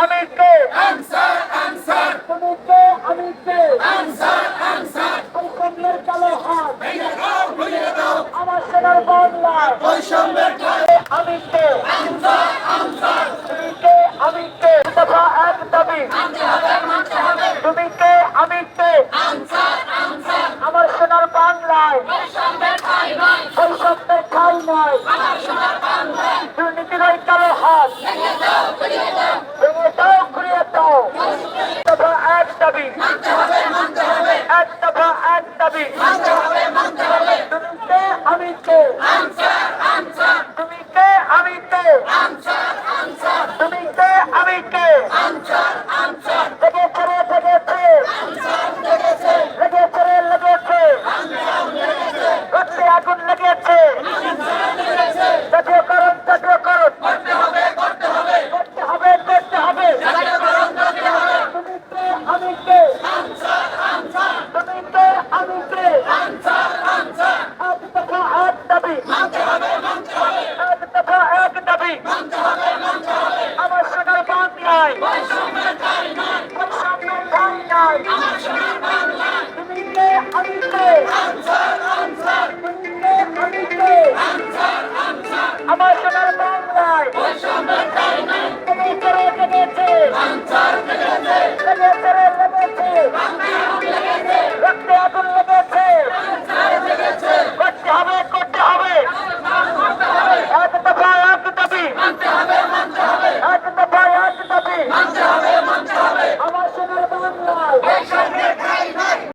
কালো কালো হাত দফা এক দাবি তুমি কে আমি কে কে আমি কে বৈষম্যের কালো হাত আমার সোনার বাংলায় আমি কে তুমি কে আমি কে এক দাবি তুমি কে আমি কে আমার সোনার বাংলায় বৈষম্যের ঠাই নয় দুর্নীতির ওই কালো হাত ভেঙে দাও ঘুরিয়ে দাও দফা এক দাবি এক দফা এক দাবি তুমি কে আমি কে তুমি কে আমি কে তুমি কে আমি কে লেগেছে রে লেগেছে লেগেছে রে লেগেছে রক্তে আগুন লেগেছে জাতীয়করণ জাতীয়করণ করতে হবে করতে হবে তুমি কে আমি কে তুমি কে আমি কে এক দফা এক দাবি এক দফা দাবি আমার সোনার বাংলায় বৈষম্যের ঠাঁই নাই। তুমি কে আমি কে? তুমি কে আমি কে? আমার